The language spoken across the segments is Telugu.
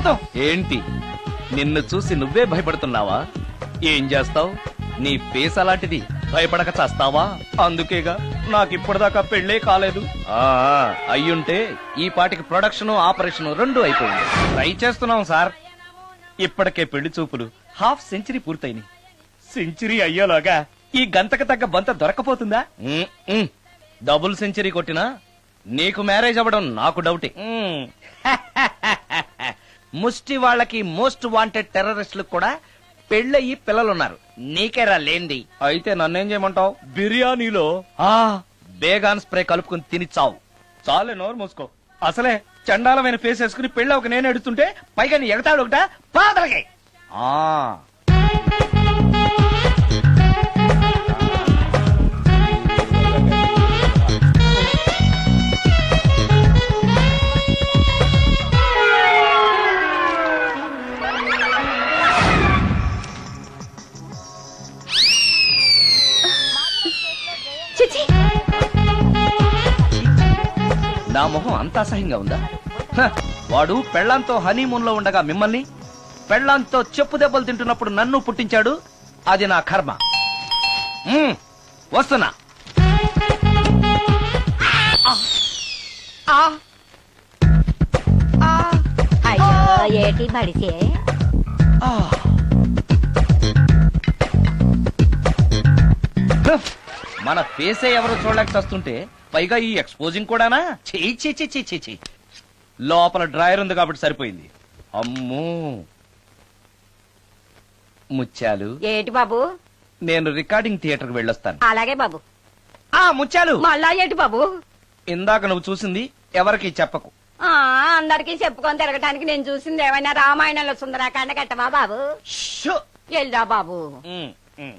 భూతం ఏంటి? నిన్ను చూసి నువ్వే భయపడుతున్నావా? ఏం చేస్తావ్? నీ ఫేస్ అలాంటిది భయపడక చస్తావా? అందుకేగా నాకు ఇప్పటిదాకా పెళ్ళే కాలేదు. అయ్యుంటే ఈ పాటికి ప్రొడక్షన్ ఆపరేషన్ రెండు అయిపోయింది. ట్రై చేస్తున్నాం సార్. ఇప్పటికే పెళ్ళి చూపులు హాఫ్ సెంచరీ పూర్తయినాయి. సెంచరీ అయ్యేలోగా ఈ గంతకు తగ్గ బంత దొరకపోతుందా. డబుల్ సెంచరీ కొట్టినా నీకు మ్యారేజ్ అవ్వడం నాకు డౌటే. ముష్టి వాళ్ళకి మోస్ట్ వాంటెడ్ టెర్రరిస్టులకు కూడా పెళ్ళయి పిల్లలున్నారు. నీకేరా లేంది. అయితే నన్నేం చేయమంటావు? బిర్యానీలో ఆ బేగాన్ స్ప్రే కలుపుకుని తిని చావు. చాలే నోరు మూసుకో. అసలే చండాలమైన ఫేస్ వేసుకుని పెళ్ళి ఒక నేను ఎడుతుంటే పైగా నీ ఎగతాడు ఒకట? పాదలకి ఆ. చిచి. నా మొహం అంత అసహ్యంగా ఉందా? హ, వాడు పెళ్ళాంతో హనీమూన్లో ఉండగా మిమ్మల్ని పెళ్ళాంతో చెప్పు దెబ్బలు తింటున్నప్పుడు నన్ను పుట్టించాడు అది నా కర్మ. మ్మ్, వస్తున్నా. అయ్యో ఏటి బడిసే ఆ. మన ఫేసే ఎవరు చూడలేక చస్తుంటే పైగా ఈ ఎక్స్పోజింగ్ కూడానా? చెయ్యి చెయ్యి చెయ్యి చెయ్యి లోపల డ్రాయర్ ఉంది కాబట్టి సరిపోయింది. అమ్మో. ముత్యాలు. ఏటి బాబు? నేను రికార్డింగ్ థియేటర్కి వెళ్ళొస్తాను. అలాగే బాబు. ఆ ముత్యాలు! మళ్ళా ఏటి బాబు? ఇందాక నువ్వు చూసింది ఎవరికి చెప్పకు. ఆ అందరికి చెప్పుకొని తిరగటానికి నేను చూసింది ఏమైనా రామాయణంలో సుందరాకాండ కట్టవా బాబు? షో. ఎల్దా బాబు. ఉమ్, ఉమ్.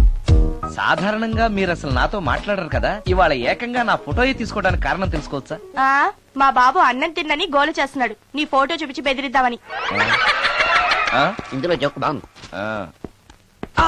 సాధారణంగా మీరు అసలు నాతో మాట్లాడరు కదా? ఇవాళ ఏకంగా నా ఫోటో తీసుకోవడానికి కారణం తెలుసుకోవచ్చా? ఆ, మా బాబు అన్నం తిన్నని గోలు చేస్తున్నాడు. నీ ఫోటో చూపించి బెదిరిద్దామని. ఆ? ఇందులో జోక్ బాగుంది ఆ. ఆ!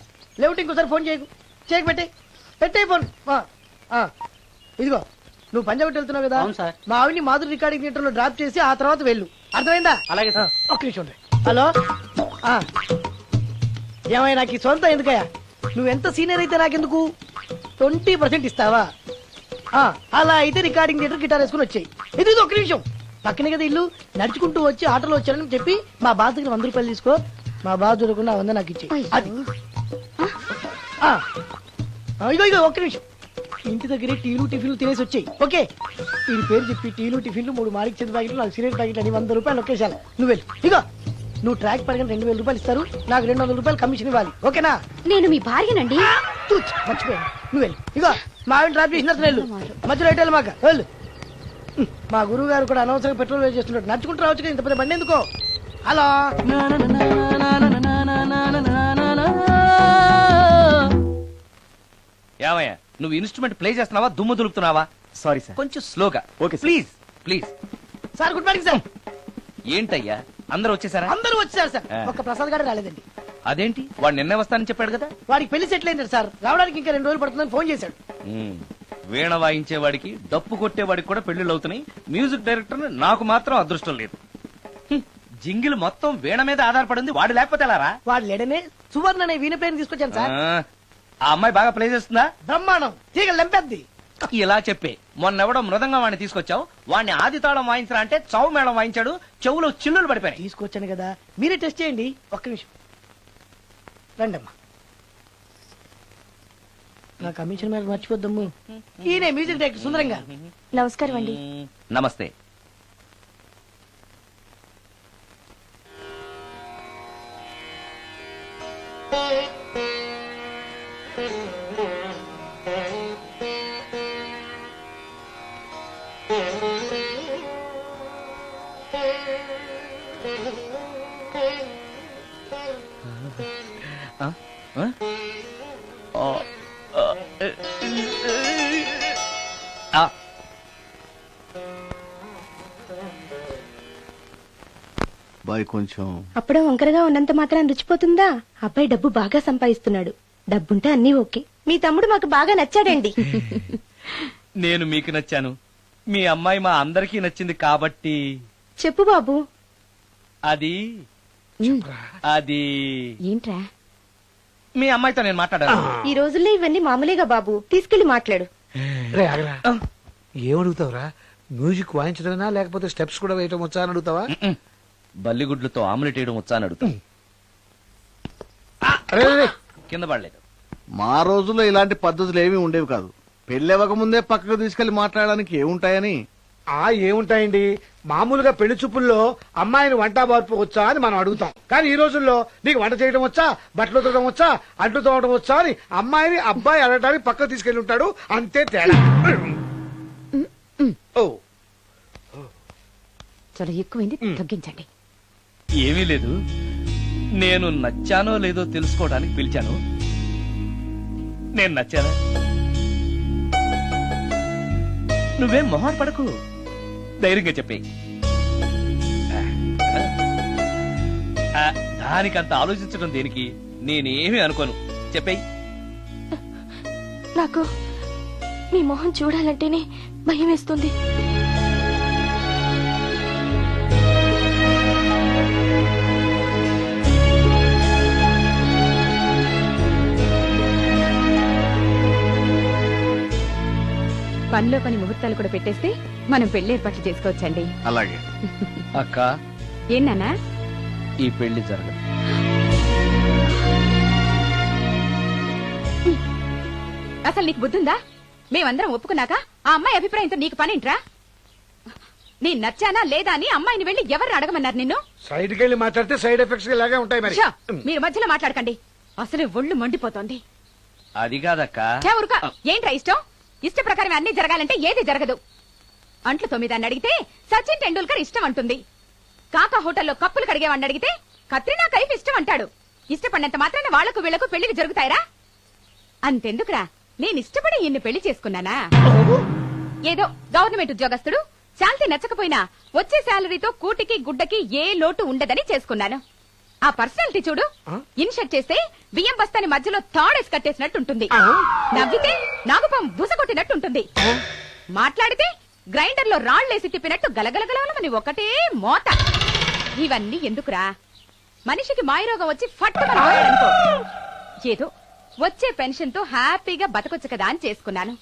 లేవుటి ఇంకోసారి ఫోన్ చేయకు. చేయకు పెట్టే. పెట్టే ఫోన్. ఆ, ఆ. ఇదిగో నువ్వు పంజాబ్ వెళ్తున్నావు కదా? అవును సార్. మా ఆవిని మాధురి రికార్డింగ్ థియేటర్లో డ్రాప్ చేసి ఆ తర్వాత వెళ్ళు. అర్థమైందా? అలాగే సార్. ఆ, ఒక్క నిమిషం. హలో? ఆ. ఏమయ్య నాకు ఈ సొంత ఎందుకయ్యా? నువ్వెంత సీనియర్ అయితే నాకెందుకు? ట్వంటీ పర్సెంట్ ఇస్తావా? ఆ, అలా అయితే రికార్డింగ్ థియేటర్ గిటార్ వేసుకుని వచ్చాయి. ఇది ఇది ఒక్క నిమిషం. పక్కనే కదా ఇల్లు. నడుచుకుంటూ వచ్చి ఆటోలో వచ్చారని చెప్పి మా బాస్ దగ్గర వంద రూపాయలు తీసుకో. మా బాస్ దొరకకుండా వంద నాకు ఇచ్చి అది. ఆ. ఆ, ఇగో ఇగో ఒక్క నిమిషం. ఇంటి దగ్గరే టీలు టిఫిన్లు తినేసి వచ్చాయి. ఓకే. వీడి పేరు చెప్పి టీలు టిఫిన్లు మూడు మారికి చెంది ప్యాకెట్లు నాకు సిగరెట్ ప్యాకెట్ అని వంద రూపాయలు ఒకేసారి నువ్వు వెళ్ళు. ఇగో నువ్వు ట్రాక్ పరంగా రెండు వేల రూపాయలు ఇస్తారు. నాకు రెండు వందల రూపాయలు కమిషన్ ఇవ్వాలి. ఓకేనా? నేను మీ భార్యనండి. తూచ్ మర్చిపోయాను. నువ్వు వెళ్ళు. ఇగో మా ఆవిడ డ్రాప్ చేసిన వెళ్ళు. మధ్యలో ఎటు వెళ్ళు మాక వెళ్ళు. హ్మ్, మా గురువు గారు కూడా అనవసరంగా పెట్రోల్ వేస్ట్ చేస్తున్నాడు నడుచుకుంటూ రావచ్చు కదా ఇంత పెద్ద బండి ఎందుకో? హలో? ఏమయ్యా నువ్వు ఇన్స్ట్రుమెంట్ ప్లే చేస్తున్నావా దుమ్ము దులుపుతున్నావా? సారీ సార్ కొంచెం స్లోగా okay. Please please sir good morning sir ఏంటయ్యా అందరూ వచ్చేసారా? అందరూ వచ్చారు సార్ ఆ. ఒక్క ప్రసాద్ గారు రాలేదండి. అదేంటి? వాడు నిన్నే వస్తానని చెప్పాడు కదా? వాడికి పెళ్ళి సెటిల్ అయింది సార్ రావడానికి ఇంకా రెండు రోజులు పడుతుందని ఫోన్ చేశాడు. వీణ వాయించేవాడికి డప్పు కొట్టేవాడికి కూడా పెళ్ళిళ్ళు అవుతున్నాయి. మ్యూజిక్ డైరెక్టర్ నాకు మాత్రం అదృష్టం లేదు. జింగిల్ మొత్తం వీణ మీద ఆధారపడింది వాడు లేకపోతే వాడు లేడనే సువర్ణ అనే వీణ ప్లేయర్ తీసుకొచ్చాను సార్ ఆ, అమ్మాయి బాగా ప్లే చేస్తుందా? బ్రహ్మాండం. తీగ లెంపెద్ది. ఇలా చెప్పే. మొన్నెవడో మృదంగా వాడిని తీసుకొచ్చావు. వాడిని ఆది తాళం వాయించరా అంటే చౌ మేళం వాయించాడు. చెవులో చిల్లులు పడిపోయాయి తీసుకొచ్చాను కదా. మీరే టెస్ట్ చేయండి. ఒక్క నిమిషం. రండమ్మా. నా కమిషన్ మీద మర్చిపోద్దమ్ము. ఈయనే మ్యూజిక్ డైరెక్టర్ సుందరం గారు నమస్కారం అండి. నమస్తే. కొంచెం. అప్పుడే వంకరగా ఉన్నంత మాత్రం రుచిపోతుందా? అబ్బాయి డబ్బు బాగా సంపాదిస్తున్నాడు. డబ్బుంటే అన్నీ ఓకే. మీ తమ్ముడు మాకు బాగా నచ్చాడండి. నేను మీకు నచ్చాను. మీ అమ్మాయి మా అందరికీ నచ్చింది కాబట్టి. చెప్పు బాబు. అది. అది. ఏంట్రా? మీ అమ్మాయితో నేను మాట్లాడాను. ఈ రోజుల్లో ఇవన్నీ మామూలేగా బాబు. తీసుకెళ్ళి మాట్లాడు. రే ఆగరా. ఏమడుగుతావురా? మ్యూజిక్ వాయించడమేనా? లేకపోతే స్టెప్స్ కూడా వేయటం వచ్చా అని అడుగుతావా. బల్లిగుడ్లతో ఆమ్లెట్ వేయడం వచ్చా అని అడుగుతా రే, రే, రే. కింద పడలేదు. మా రోజుల్లో ఇలాంటి పద్ధతులు ఏమీ ఉండేవి కాదు. పెళ్ళవక ముందే పక్కకు తీసుకెళ్ళి మాట్లాడడానికి ఏముంటాయని? ఆ ఏముంటాయండి? మామూలుగా పెళ్ళి చూపుల్లో అమ్మాయిని వంట బార్పు వచ్చా అని మనం అడుగుతాం. కానీ ఈ రోజుల్లో నీకు వంట చేయడం వచ్చా బట్టలు ఉతకడం వచ్చా అంట్లు తోవడం వచ్చా అని అమ్మాయిని అబ్బాయి అడగడానికి పక్కకు తీసుకెళ్ళి ఉంటాడు. అంతే తేడా. ఓ. చాలా ఎక్కువైంది తగ్గించండి. ఏమీ లేదు. నేను నచ్చానో లేదో తెలుసుకోవడానికి పిలిచాను. నేను నచ్చానా? నువ్వేం మొహాట్ పడకు. ధైర్యంగా చెప్పే దానికంత ఆలోచించడం దేనికి? నేనేమి అనుకోను. చెప్పేయి. నాకు మీ మొహం చూడాలంటేనే భయం వేస్తుంది. పనిలో పని ముహూర్తాలు కూడా పెట్టేస్తే మనం పెళ్ళి ఏర్పాట్లు చేసుకోవచ్చండి. అలాగే. అక్క. ఏనానా ఈ పెళ్ళి జరగదు. అసలు నీకు బుద్ధుందా? మేమందరం ఒప్పుకున్నాక ఆ అమ్మాయి అభిప్రాయంతో నీకు పనేంట్రా? నేను నచ్చానా లేదా అని అమ్మాయిని వెళ్ళి ఎవరు అడగమన్నారు నిన్ను? సైడ్కి వెళ్ళి మాట్లాడితే సైడ్ ఎఫెక్ట్స్ ఇలాగే ఉంటాయి మరి! మీరు మధ్యలో మాట్లాడకండి. అసలే ఒళ్ళు మండిపోతోంది. అది కాదక్క. ఛే, ఊరుకో. ఏంట్రా ఇష్టం? ఇష్ట ప్రకారం అన్ని జరగాలంటే ఏది జరగదు. అంట్లు తొమ్మిదాన్ని అడిగితే సచిన్ టెండూల్కర్ ఇష్టం అంటుంది. కాకా హోటల్లో కప్పులు కడిగేవాడిని అడిగితే కత్రినా కైఫ్ ఇష్టం అంటాడు. ఇష్టపడినంత మాత్రాన వాళ్ళకు వీళ్ళకు పెళ్ళికి జరుగుతాయరా? అంతెందుకురా? నేను ఇష్టపడి ఇన్ని పెళ్ళి చేసుకున్నానా? ఏదో గవర్నమెంట్ ఉద్యోగస్తుడు శాంతి నచ్చకపోయినా వచ్చే శాలరీతో కూటికి గుడ్డకి ఏ లోటు ఉండదని చేసుకున్నాను. ఆ పర్సనాలిటీ చూడు. ఇన్షర్ట్ చేస్తే బియ్యం బస్తాని మధ్యలో తాడేసి కట్టేసినట్టు ఉంటుంది. నవ్వితే నాగుపం బుస కొట్టినట్టు ఉంటుంది మాట్లాడితే గ్రైండర్లో రాళ్ళేసి తిప్పినట్టు గలగలగలమని ఒకటే మోత. ఇవన్నీ ఎందుకురా? మనిషికి మాయరోగం వచ్చి ఏదో వచ్చే పెన్షన్తో హ్యాపీగా బతకొచ్చు కదా అని చేసుకున్నాను.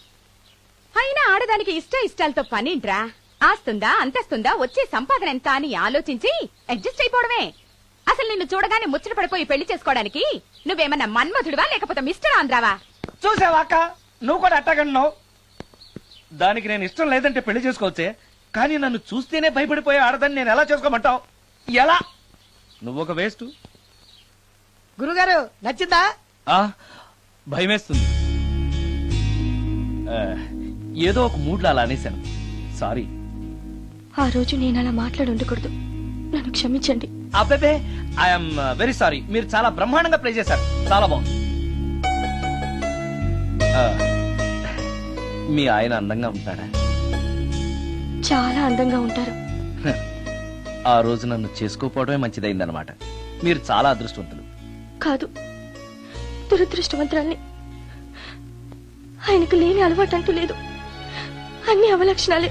అయినా ఆడదానికి ఇష్ట ఇష్టాలతో పనింట్రా? ఆస్తుందా అంతస్తుందా వచ్చే సంపాదన ఎంత అని ఆలోచించి అడ్జస్ట్ అయిపోవడమే. అసలు నిన్ను చూడగానే ముచ్చట పడిపోయి పెళ్ళి చేసుకోవడానికి నువ్వేమన్నా మన్మధుడివా లేకపోతే మిస్టర్ ఆంధ్రావా? చూసావా అక్క? నువ్వు కూడా అట్టగన్నావు దానికి నేను ఇష్టం లేదంటే పెళ్ళి చేసుకోవచ్చే కానీ నన్ను చూస్తేనే భయపడిపోయే ఆడదని నేను ఎలా చేసుకోమంటావు? ఎలా? నువ్వు ఒక వేస్ట్. గురుగారు నచ్చిందా? భయమేస్తుంది. ఆ, ఏదో ఒక మూడ్లో అలా అనేశాను. సారీ. ఆ రోజు నేను అలా మాట్లాడి ఉండకూడదు. నన్ను క్షమించండి. అబ్బే ఐఎమ్ వెరీ సారీ మీరు చాలా బ్రహ్మాండంగా ప్లే చేశారు. చాలా బాగుంది. మీ ఆయన అందంగా ఉంటాడా? చాలా అందంగా ఉంటారు. ఆ రోజు నన్ను చేసుకోపోవడమే మంచిదైందనమాట మీరు చాలా అదృష్టవంతులు. కాదు దురదృష్టవంతురాల్ని. ఆయనకు లేని అలవాటు అంటూ లేదు. అన్ని అవలక్షణాలే.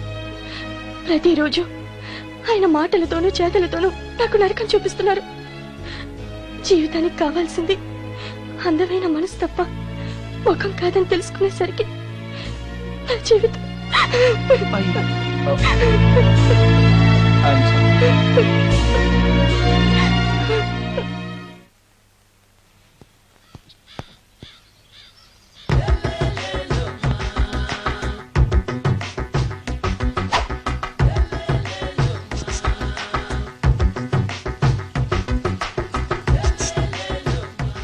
ప్రతిరోజు ఆయన మాటలతోనూ చేతలతోనూ నాకు నరకం చూపిస్తున్నారు. జీవితానికి కావాల్సింది అందమైన మనసు తప్ప ముఖం కాదని తెలుసుకునేసరికి నా జీవితం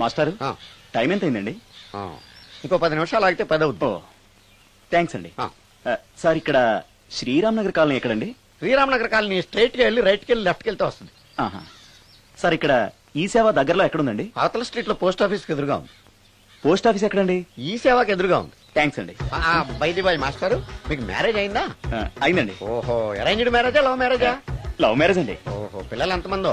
మాస్టర్ ఆ, టైం ఎంత అయిందండి ఆ. ఇంకో పది నిమిషాలు ఆగితే పది అవుతుంది థ్యాంక్స్ అండి. ఆ. సార్ ఇక్కడ శ్రీరామ్ నగర్ కాలనీ ఎక్కడండి? శ్రీరామనగర్ కాలనీ స్ట్రైట్గా వెళ్ళి రైట్కి వెళ్ళి లెఫ్ట్కి వెళ్తే వస్తుంది సార్ ఇక్కడ ఈ సేవ దగ్గరలో ఎక్కడుందండి? అవతల స్ట్రీట్లో పోస్ట్ ఆఫీస్కి ఎదురుగా ఉంది. పోస్ట్ ఆఫీస్ ఎక్కడండి? ఈ సేవకి ఎదురుగా ఉంది. థ్యాంక్స్ అండి. బైది బాయ్ మాస్టర్ మీకు మ్యారేజ్ అయిందా? ఆ, అయిందండి. ఓహో అరేంజ్డ్ మ్యారేజా లవ్ మ్యారేజా? లవ్ మ్యారేజ్ అండి. ఓహో పిల్లలు ఎంతమందో?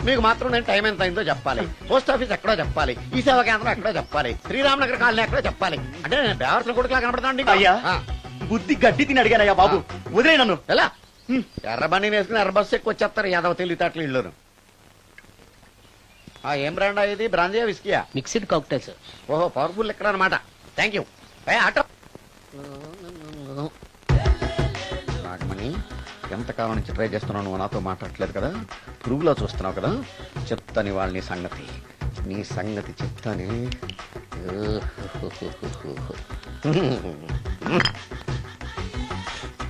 మీకు మాత్రం నేను టైం ఎంత అయిందో చెప్పాలి. పోస్ట్ ఆఫీస్ ఎక్కడో చెప్పాలి. ఈ సేవా కేంద్రం ఎక్కడో చెప్పాలి. శ్రీరామనగర్ కాలనీ ఎక్కడో చెప్పాలి. అంటే నేను బేవర్సన కొడుకులా కనబడతానండి అయ్యా ఆ, బుద్ధి గడ్డి తిని అడిగానయ్యా బాబు. వదిలే నన్ను. ఎలా? ఎర్ర బండి వేసుకుని ఎర్ర బస్సు ఎక్కువ వచ్చేస్తారు యాదవ తెలివితేటలు ఇల్లును ఆ, ఏం బ్రాండ్ ఇది? బ్రాంజియా విస్కియా? Mixed cocktail sir. ఓహో పవర్ఫుల్ ఎక్కడ అనమాట థ్యాంక్ యూ ఏ ఆటో. నాగమణి ఎంతకాలం నుంచి ట్రై చేస్తున్నావు నువ్వు నాతో మాట్లాడట్లేదు కదా? పురుగులో చూస్తున్నావు కదా? చెప్తాని వాళ్ళ నీ సంగతి. నీ సంగతి చెప్తాని.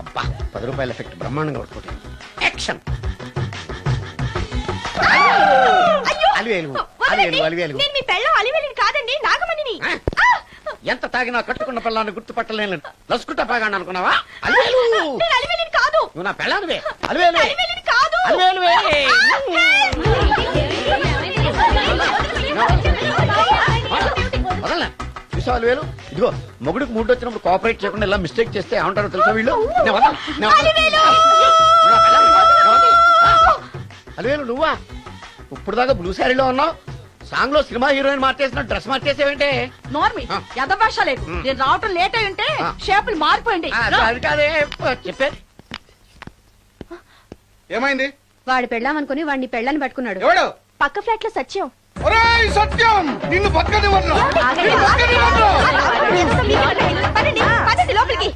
అబ్బా పది రూపాయల ఎఫెక్ట్ బ్రహ్మాండంగా పడుతుంది యాక్షన్ అలివేలు అలివేలు అలివేలు. నేను మీ పెళ్ళం అలివెళ్ళిని కాదండి నాగమణిని? ఎంత తాగినా కట్టుకున్న పిల్లాన్ని గుర్తుపట్టలేను. లసుకుంటా పాగాను అనుకున్నావా? అలివేలు నేను కాదు. నువ్వు నా పిల్లానివే అలివేలు! అలివెళ్ళిని కాదు. అలివేలువే వదలనా? చూసావు అలివేలు? ఇదిగో మొగుడికి మూడు వచ్చినప్పుడు కోఆపరేట్ చేయకుండా ఇలా మిస్టేక్ చేస్తే ఏమంటారో తెలుసా వీళ్ళు? నేను వదలను, నేను వదలను. నువ్వు నా పిల్లానివి, నేను వదలను. ఆ? అలివేలు నువ్వా? ఇప్పుడు దాకా బ్లూ శారీలో ఉన్నావు. సాంగ్లో సినిమా హీరోయిన్ మార్చేసిన డ్రెస్ మార్చేసేవేంటే? నోర్మి ఆ. ఎదభాష లేదు. నేను రావటం లేట్ అయి ఉంటే. షేపులు మారిపోయింది. అది కాదే చెప్పేది ఏమైంది? వాడు పెళ్ళామనుకుని వాడిని పెళ్ళని పట్టుకున్నాడు. ఎవడు? పక్క ఫ్లాట్లో సత్యం. ఒరేయ్ సత్యం! నిన్ను పదండి లోపలికి.